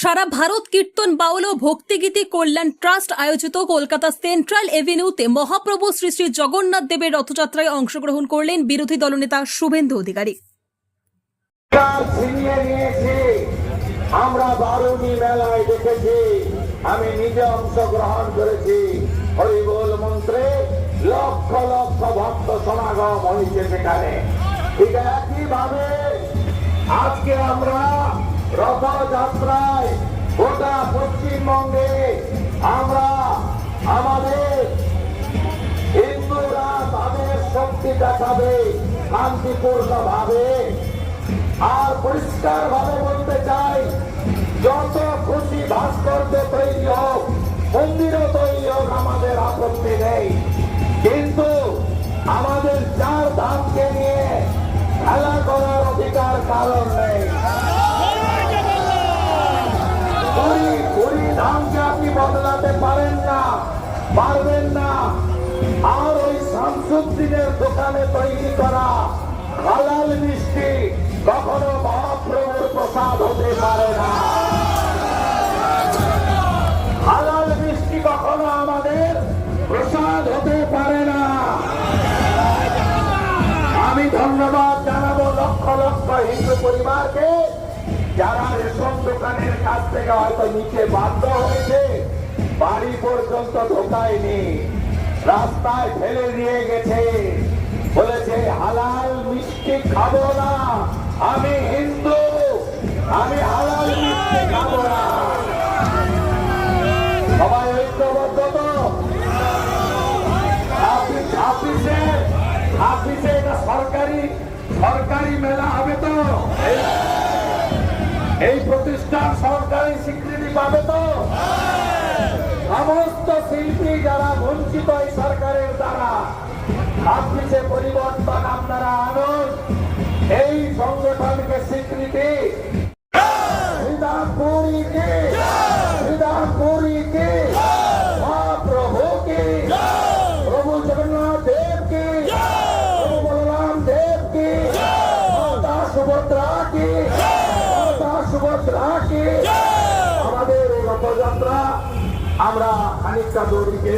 সারা ভারত কীর্তন বাউল ও ভক্তিগীতি কল্যাণ trust আয়োজিত Kolkata central এভিনিউতে মহাপ্রভু শ্রী শ্রী জগন্নাথ দেবের রথযাত্রায় অংশগ্রহণ করলেন বিরোধী দলনেতা শুভেন্দু অধিকারী। আমরা বারুণী মেলায় দেখেছি। আমি নিজে অংশগ্রহণ করেছি। মন্ত্রে লক্ষ লক্ষ ভক্ত সমাগম হয়েছে সেখানে। ঠিক একইভাবে আজকে আমরা রথযাত্রায় গোটা পশ্চিমবঙ্গে আমরা আমাদের হিন্দুরা তাদের শক্তি দেখাবে শান্তিপূর্ণ ভাবে আর পরিষ্কার ভাবে বলতে চাই, যত খুশি ভাস্কর্য তৈরি হোক, মন্দিরও তৈরি হোক, আমাদের আপত্তি নেই। কিন্তু আমাদের চার ধামকে নিয়ে খেলা করার অধিকার কারণ নেই। ধামকে আপনি বদলাতে পারেন না, পারবেন না। আর ওই শামসুদ্দিনের দোকানে তৈরি করা হালাল মিষ্টি কখনো মহাপ্রভুর প্রসাদ হতে পারে না। হালাল মিষ্টি কখনো আমাদের প্রসাদ হতে পারে না। আমি ধন্যবাদ জানাব লক্ষ লক্ষ হিন্দু পরিবারকে যারা রেশন দোকানের কাছ থেকে হয়তো নিচে বাধ্য হয়েছে, বাড়ি পর্যন্ত ঢোকায়নি। রাস্তায় ফেলে দিয়ে গেছে। বলেছে, হালাল মিষ্টি খাব না, আমি হিন্দু, আমি হালাল মিষ্টি খাব না। সবাই ঐক্যবদ্ধ তো? ছাব্বিশ ছাব্বিশে এটা সরকারি সরকারি মেলা হবে তো? এই- প্রতিষ্ঠান সরকারি স্বীকৃতি পাবে তো? সমস্ত শিল্পী যারা বঞ্চিত এই সরকারের দ্বারা আপনি যে পরিবর্তন আপনারা আনুন। এই সংগঠনকে স্বীকৃতি। শ্রীরামপুরীকে আমাদের রথযাত্রা আমরা খানিকটা দৌড়িকে